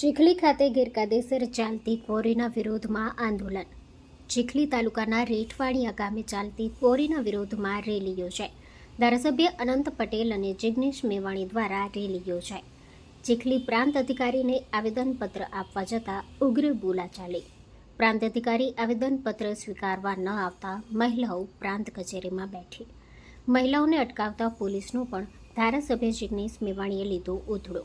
ચીખલી ખાતે ગેરકાયદેસર ચાલતી ક્વોરીના વિરોધમાં આંદોલન. ચીખલી તાલુકાના રેઠવાડિયા ગામે ચાલતી ક્વોરીના વિરોધમાં રેલી યોજાઈ. ધારાસભ્ય અનંત પટેલ અને જિગ્નેશ મેવાણી દ્વારા રેલી યોજાઈ. ચીખલી પ્રાંત અધિકારીને આવેદનપત્ર આપવા જતાં ઉગ્ર બોલાચાલી પ્રાંત અધિકારી આવેદનપત્ર સ્વીકારવા ન આવતા મહિલાઓ પ્રાંત કચેરીમાં બેઠી. મહિલાઓને અટકાવતા પોલીસનો પણ ધારાસભ્ય જિગ્નેશ મેવાણીએ લીધો ઉધડો.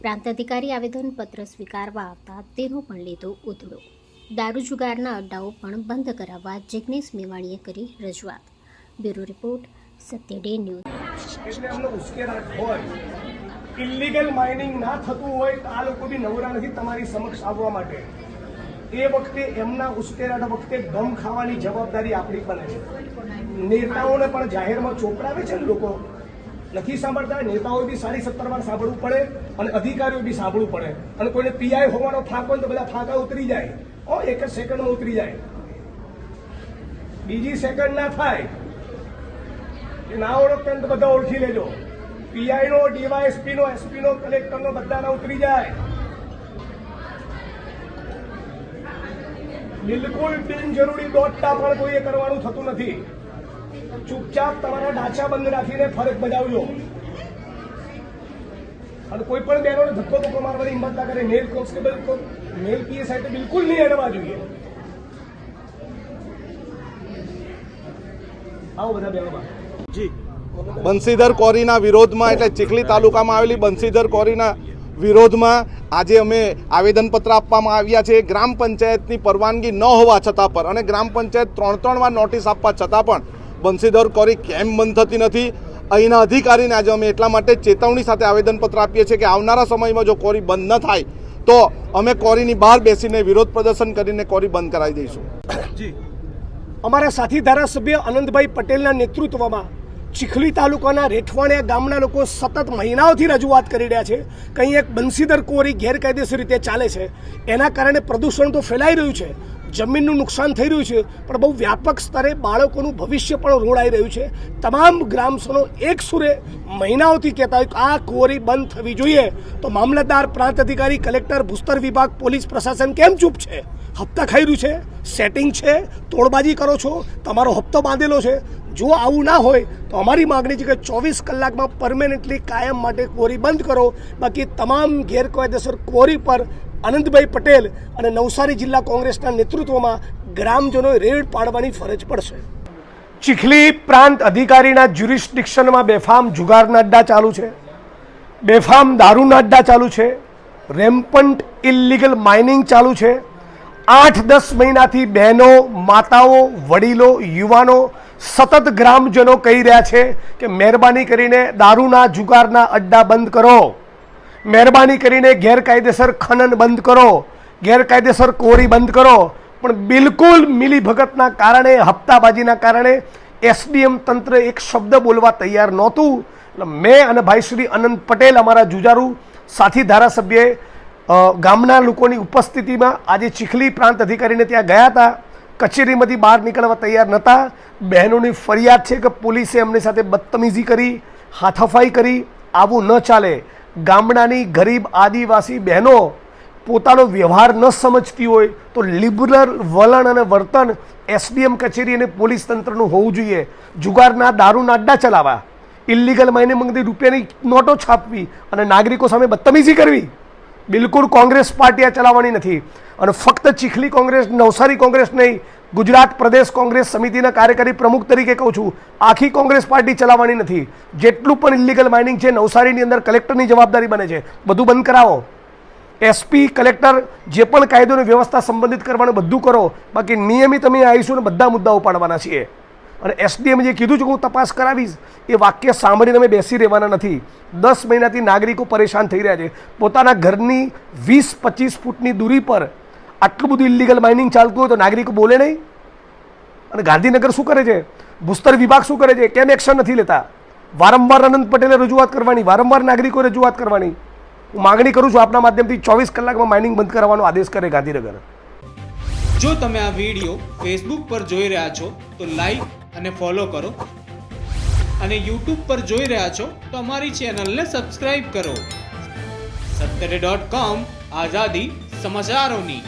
પ્રાંત અધિકારી આવેદનપત્ર સ્વીકારવા આવતા તેનો પણ લીધો ઉધડો. દારૂ જુગારના અડ્ડાઓ પણ બંધ કરાવવા જિગ્નેશ મેવાણીએ કરી રજૂઆત. Bureau report, Satya day news. એટલે એમનો ઉશ્કેરાટ હોય ઇલીગલ માઇનિંગ ના થતું હોય તો આ લોકો બી નવરા નથી તમારી સમક્ષ આવવા માટે. એ વખતે એમના ઉશ્કેરાટ વખતે ગમ ખાવાની જવાબદારી આપણી બને છે. નેતાઓને પણ જાહેરમાં ચોપડાવે છે ને લોકો? નથી સાંભળતા નેતાઓ બી સાડી સત્તર વાર સાંભળવું પડે અને અધિકારીઓ બી સાંભળવું પડે. અને કોઈને પીઆઈ હોવાનો ફાંક હોય તો બધા ફાંકા ઉતરી જાય. ઓ, એક જ સેકન્ડમાં ઉતરી જાય. બીજી સેકન્ડ ના થાય. એ ના ઓળખતા તો બધા ઓળખી લેજો. પીઆઈ નો ડીવાયએસપી નો એસપી નો કલેક્ટર નો બધાના ઉતરી જાય. બિલકુલ બિનજરૂરી દોડતા પણ કોઈએ કરવાનું થતું નથી. ચૂપચાપ તમારા ડાચા બંધ રાખીને ફરજ બજાવજો. અને કોઈ પણ બહેનોને ધક્કો ધક્કો મારવાની હિંમત ના કરે. મેલ કોન્સ્ટેબલ મેલ પીએસઆઈ તો બિલકુલ નહીં અડવા જોઈએ. આવો બધા બહેનો જી. બંસીધર કોરીના વિરોધમાં, એટલે ચીખલી તાલુકામાં આવેલી બંસીધર કોરીના વિરોધમાં આજે અમે આવેદનપત્ર આપવામાં આવ્યા છે. ગ્રામ પંચાયતની પરવાનગી ન હોવા છતાં પણ, અને ગ્રામ પંચાયત ત્રણ ત્રણ વાર નોટિસ આપવા છતાં પણ બંસીધર કોરી કેમ બંધ થતી નથી? અહીંના અધિકારીને આજે અમે એટલા માટે ચેતવણી સાથે આવેદનપત્ર આપીએ છીએ કે આવનારા સમયમાં જો કોરી બંધ ન થાય, તો અમે કોરીની બહાર બેસીને વિરોધ પ્રદર્શન કરીને કોરી બંધ કરાવી દઈશું. અમારા સાથી ધારાસભ્ય આનંદભાઈ પટેલના નેતૃત્વમાં ચીખલી તાલુકાના રેઠવાણિયા ગામના લોકો સતત મહિનાઓથી રજૂઆત કરી રહ્યા છે કંઈ એક બંસીદર કોરી ગેરકાયદેસર રીતે ચાલે છે. એના કારણે પ્રદૂષણ તો ફેલાઈ રહ્યું છે. જમીનનું નુકસાન થઈ રહ્યું છે, પણ બહુ વ્યાપક સ્તરે બાળકોનું ભવિષ્ય પણ રોડાઈ રહ્યું છે. તમામ ગ્રામસનો એક સુરે મહિનાઓથી કહેતા હોય કે આ કુંવરી બંધ થવી જોઈએ. તો મામલતદાર પ્રાંત અધિકારી, કલેક્ટર, ભૂસ્તર વિભાગ, પોલીસ પ્રશાસન કેમ ચૂપ છે? હપ્તા ખાઈ રહ્યું છે? સેટિંગ છે? તોડબાજી કરો છો? તમારો હપ્તો બાંધેલો છે? જો આવું ના હોય, તો અમારી માગણી છે કે ચોવીસ કલાકમાં પરમેનન્ટલી કાયમ માટે ક્વોરી બંધ કરો. બાકી તમામ ગેરકાયદેસર ક્વોરી પર આનંદભાઈ પટેલ અને નવસારી જિલ્લા કોંગ્રેસના નેતૃત્વમાં ગ્રામજનોએ રેડ પાડવાની ફરજ પડશે. ચીખલી પ્રાંત અધિકારીના જ્યુરિસ્ડિક્શનમાં બેફામ જુગારના અડ્ડા ચાલુ છે. બેફામ દારૂના અડ્ડા ચાલુ છે. રેમ્પન્ટ ઇલિગલ માઇનિંગ ચાલુ છે. આઠ દસ મહિનાથી બહેનો, માતાઓ, વડીલો, યુવાનો, સતત ગ્રામજનો કહી રહ્યા છે કે મહેરબાની કરીને દારૂના જુગારના અડ્ડા બંધ કરો. મહેરબાની કરીને ગેરકાયદેસર ખનન બંધ કરો, ગેરકાયદેસર કોરી બંધ કરો, પણ બિલકુલ મિલીભગતના કારણે, હપ્તાબાજીના કારણે એસડીએમ તંત્ર એક શબ્દ બોલવા તૈયાર નહોતું. એટલે મેં અને ભાઈ શ્રી અનંત પટેલ અમારા જુજારુ સાથી ધારાસભ્યએ ગામના લોકોની ઉપસ્થિતિમાં આજે ચીખલી પ્રાંત અધિકારીને ત્યાં ગયા હતા. કચેરીમાંથી બહાર નીકળવા તૈયાર નહોતા. બહેનોની ફરિયાદ છે કે પોલીસે એમની સાથે બદતમીઝી કરી હાથફાઈ કરી, આવું ન ચાલે. ગામડાની ગરીબ આદિવાસી બહેનો પોતાનો વ્યવહાર ન સમજતી હોય તો લિબરલ વલણ અને વર્તન એસડીએમ કચેરી અને પોલીસ તંત્રનું હોવું જોઈએ. જુગારના દારૂના અડ્ડા ચલાવવા. ઇલિગલ મહિને મંગતી રૂપિયાની નોટો છાપવી અને નાગરિકો સામે બદતમીઝી કરવી. બિલકુલ કોંગ્રેસ પાર્ટી આ ચલાવવાની નથી. અને ફક્ત ચીખલી કોંગ્રેસ, નવસારી કોંગ્રેસ નહીં ગુજરાત પ્રદેશ કોંગ્રેસ સમિતિના કાર્યકારી પ્રમુખ તરીકે કહું છું, આખી કોંગ્રેસ પાર્ટી ચલાવવાની નથી. જેટલું પણ ઇલીગલ માઇનિંગ છે, નવસારીની અંદર કલેક્ટરની જવાબદારી બને છે. બધું બંધ કરાવો. એસપી કલેક્ટર, જે પણ કાયદોની વ્યવસ્થા સંબંધિત કરવાનું બધું કરો, બાકી નિયમિત અમે આવીશું અને બધા મુદ્દાઓ પાડવાના છીએ. અને એસડીએમ જે કીધું છે કે હું તપાસ કરાવીશ, એ વાક્ય સાંભળીને અમે બેસી રહેવાના નથી. દસ મહિનાથી નાગરિકો પરેશાન થઈ રહ્યા છે. પોતાના ઘરની વીસ પચીસ ફૂટની દૂરી પર આટલું બધું ઇલીગલ માઇનિંગ ચાલતું હોય તો નાગરિકો બોલે નહીં. અને ગાંધીનગર શું કરે છે? ભૂસ્તર વિભાગ શું કરે છે? કેમ એક્શન નથી લેતા? વારંવાર અનંત પટેલે રજૂઆત કરવાની, વારંવાર નાગરિકો રજૂઆત કરવાની. હું માગણી કરું છું આપના માધ્યમથી ચોવીસ કલાકમાં માઇનિંગ બંધ કરવાનો આદેશ કરે ગાંધીનગર. જો તમે આ વીડિયો ફેસબુક પર જોઈ રહ્યા છો, તો લાઈક અને ફોલો કરો. અને યુટ્યુબ પર જોઈ રહ્યા છો, તો અમારી ચેનલને સબસ્ક્રાઈબ કરો. સત્તરે ડોટ કોમ આઝાદી સમાચારોની.